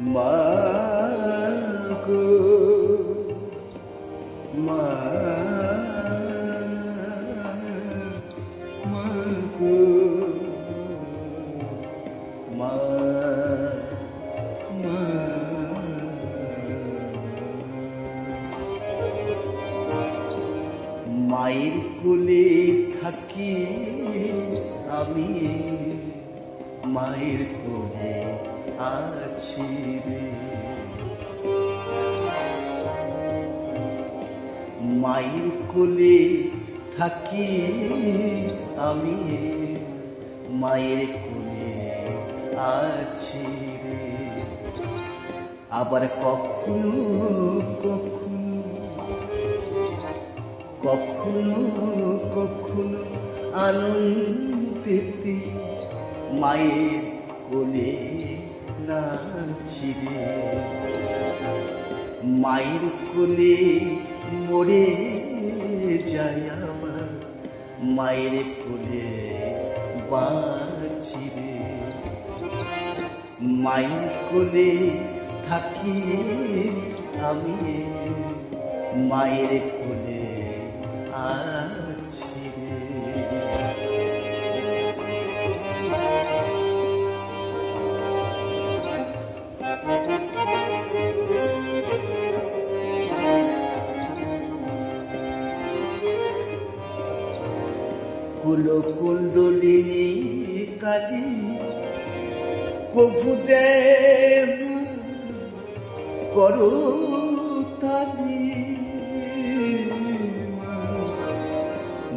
মা মা মা গো মা মা। মায়ের কোলে থাকি আমি মায়ের কোলে আছি রে। মায়ের কোলে থাকি আমি মায়ের কোলে আছি রে। আবার কখনো কখনো কখনো কখনো আনন্দেতে মায়ের কোলে নাচি মায়ের কোলে মরে যায় আমার। মায়ের কোলে বাঁচি রে মায়ের কোলে থাকি আমি, মায়ের কোলে আছি কুলকুণ্ডলিনী কালী প্রভুদেব করো তালি।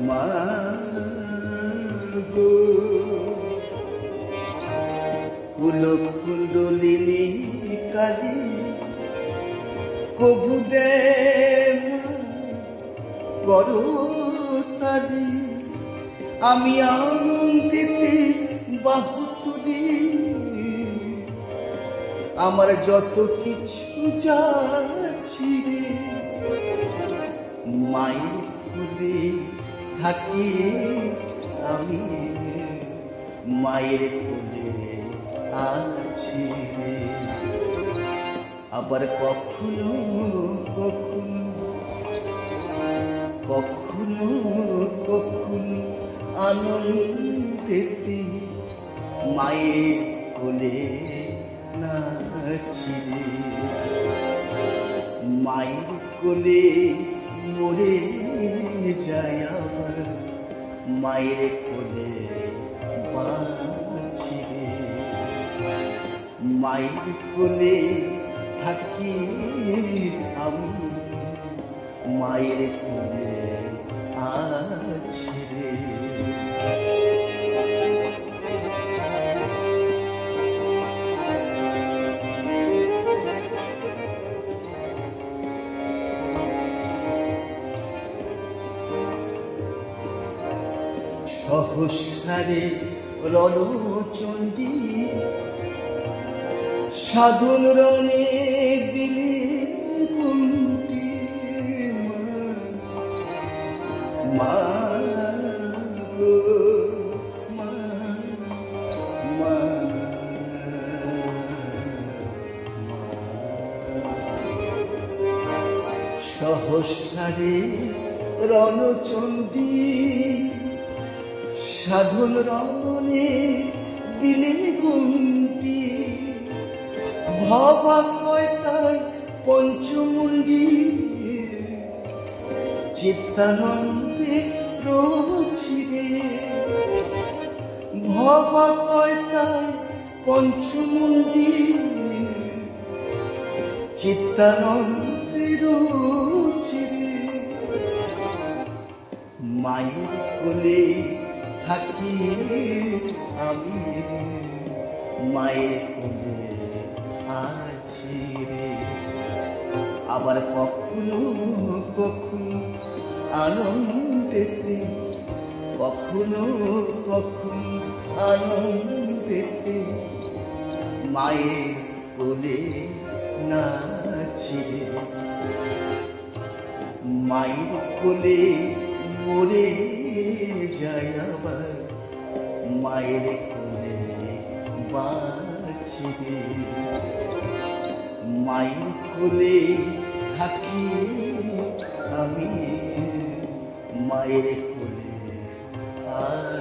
মা গো কুলকুণ্ডলিনী কালী প্রভুদেব করো তালি। আমি আনন্দিতে বাহু তুলি আমার যত কিছু যাচ্ছি মায়ের কোলে থাকি আমি মায়ের কোলে আছি আবার কখনো কখনো কখনো কখনো আনন্দেতে মায়ের কোলে নাচিলে। মায়ের কোলে মরে যায় আবার, মায়ের কোলে বাঁচিলে। মায়ের কোলে থাকি আমি, মায়ের কোলে আছি। রে সহস্রারে রণচণ্ডী সাধন রণে দিলে সহস্রারে রণচণ্ডী, সাধন রমণে দিলে গুন্টি ভবা কয়তায় পঞ্চমুণ্ডী, চিত্তানন্দে রচিরে ভবা কয়তায় পঞ্চমুণ্ডী, চিত্তানন্দে রচিরে মায়ের কোলে থাকি আমি। মায়ের কোলে আছি রে। আবার কখনো কখনো আনন্দেতে, কখনো কখনো আনন্দেতে মায়ের কোলে নাচি। মায়ের কোলে মরে যায় আবার মায়ের কোলে বাঁচি। মায়ের কোলে থাকি আমি মায়ের কোলে আছি